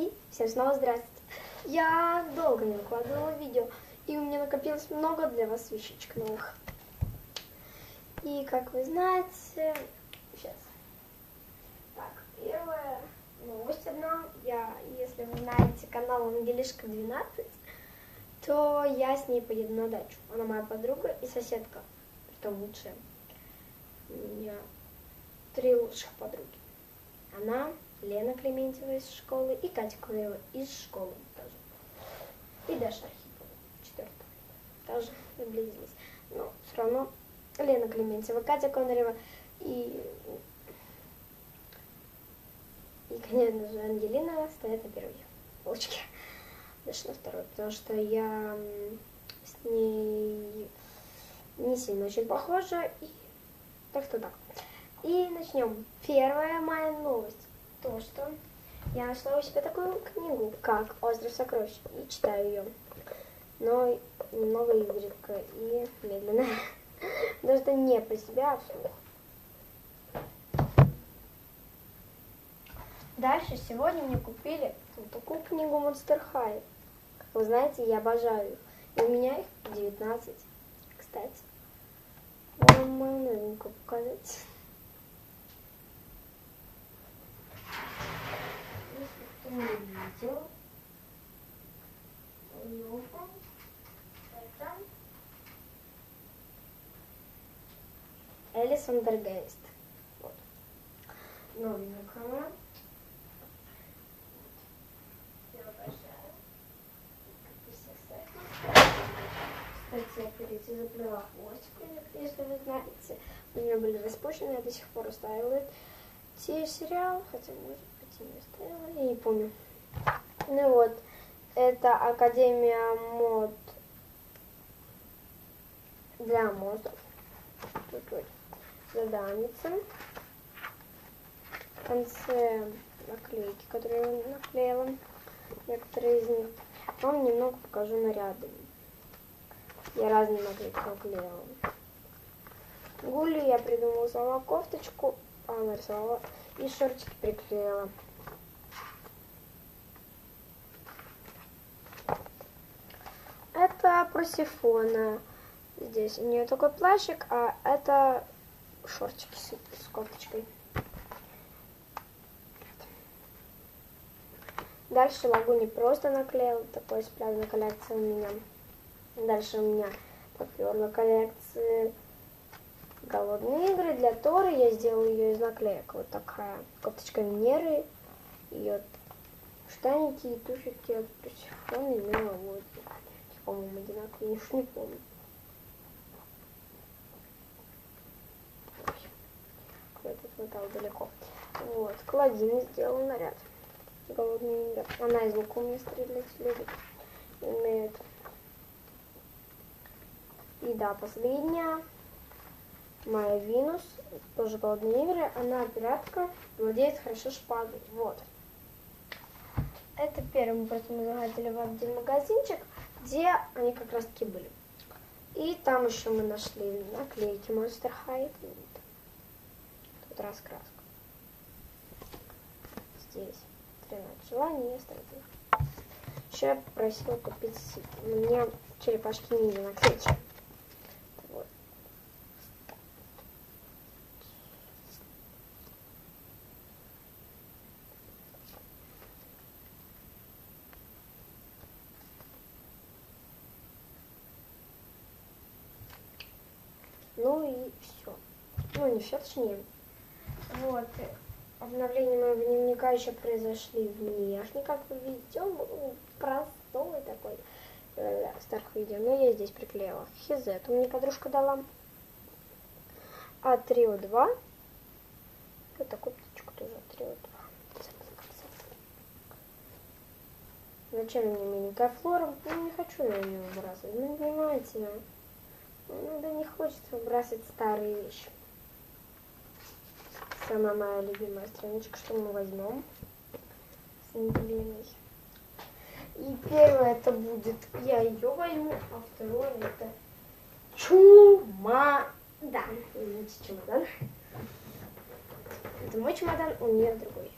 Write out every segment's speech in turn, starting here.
И всем снова здравствуйте. Я долго не выкладывала видео, и у меня накопилось много для вас вещичек новых. И как вы знаете, сейчас. Так, первая новость одна. Я, если вы знаете канал Ангелишка 12, то я с ней поеду на дачу. Она моя подруга и соседка, что лучшая. У меня три лучших подруги. Она, Клементьева из школы и Катя Клеева из школы тоже. И Даша Архипова, четвертая. Тоже приблизились. Но все равно Лена Клементьева, Катя Конарева и, и, конечно же, Ангелина стоят на первой полочке. Даша на второй, потому что я с ней не сильно очень похожа. И так что так. И начнем. Первая моя новость. То, что я нашла у себя такую книгу, как «Остров сокровищ», и читаю ее. Но немного изредка и медленно. Потому что не по себя, а вслух. Дальше сегодня мне купили вот такую книгу Monster High. Как вы знаете, я обожаю. И у меня их 19, кстати. Вам мою новенькую показать. Если кто не видел, это Элис Андергейст. Вот. Обожаю. Кстати, я заплела хвостик, если вы знаете. У меня были распущены, я до сих пор устраиваю сериал, хотя, может быть, и не оставила, я не помню. Ну вот, это Академия мод для монстров. Тут вот заданица. В конце наклейки, которые я наклеила. Некоторые из них. Вам немного покажу наряды. Я разные наклейки наклеила. Гули я придумала сама кофточку, а нарисовала и шортики приклеила. Это Просифона. Здесь у нее такой плащик, а это шортики с, с кофточкой. Дальше могу не просто наклеил, такой спрятанная коллекция у меня. Дальше у меня поперла коллекция голодные игры для Торы. Я сделала ее из наклеек. Вот такая кофточка Венеры. Вот штаники и туфельки от Персифона и Меловоди. По-моему, одинаковые, не помню. Металл далеко. Вот, Клодин сделал наряд. Голодные игры. Она из лука меня стрелять любит. Умеет. И да, последняя. Моя Винус, тоже голодные игры. Она пиратка, владеет хорошо шпагой. Вот. Это первым просто мы заходили в один магазинчик, где они как раз таки были. И там еще мы нашли наклейки Monster High. Раскраска. Здесь 13 желаний и остальных. Еще я попросила купить мне черепашки ниндзя наклейки. Вот. Ну и все. Ну, не все, точнее. Вот. Обновление моего дневника еще произошли внешне, как вы видите. Он ну, простой такой э, старых видео. Но я здесь приклеила. Хизет. Мне подружка дала. А Трио 2. Вот такую тоже. Трио 2. Зачем мне миленькая флора? Ну, не хочу я ее выбрасывать. Ну, понимаете, ну, да не хочется выбрасывать старые вещи. Самая моя любимая страничка, что мы возьмем с Ангелиной. И первое это будет, я ее возьму, а второе это чемодан. Извините, чемодан. Это мой чемодан, у нее другой.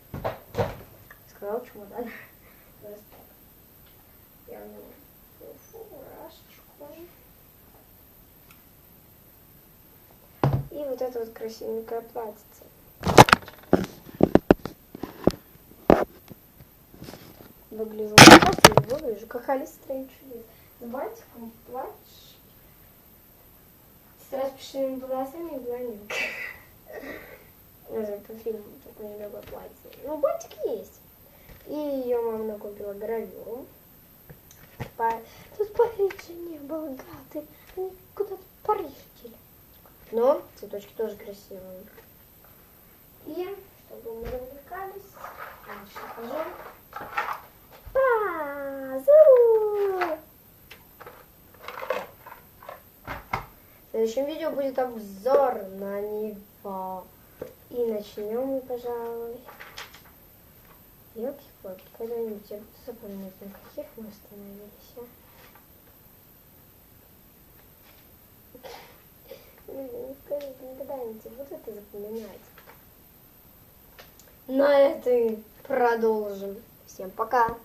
Сказал чемодан. Я в фуражечку. И вот это вот красивенькое платьице. Выгляжу как выгляжу как Алиса Стрэндж С бантиком, платье. С распущенными волосами и блондинка. Даже по фильму такое недорогое платье. Ну, бантик есть. И ее мама накупила гравюру. Тут в Париже не было гады. Они куда-то в Париж дели. Но цветочки тоже красивые. И, чтобы мы развлекались, дальше хожу. Пазу! В следующем видео будет обзор на него. И начнем мы, пожалуй. Елки палки когда-нибудь я буду запоминать, на каких мы остановились, а? Когда-нибудь буду это запоминать. На этой продолжим. Всем пока!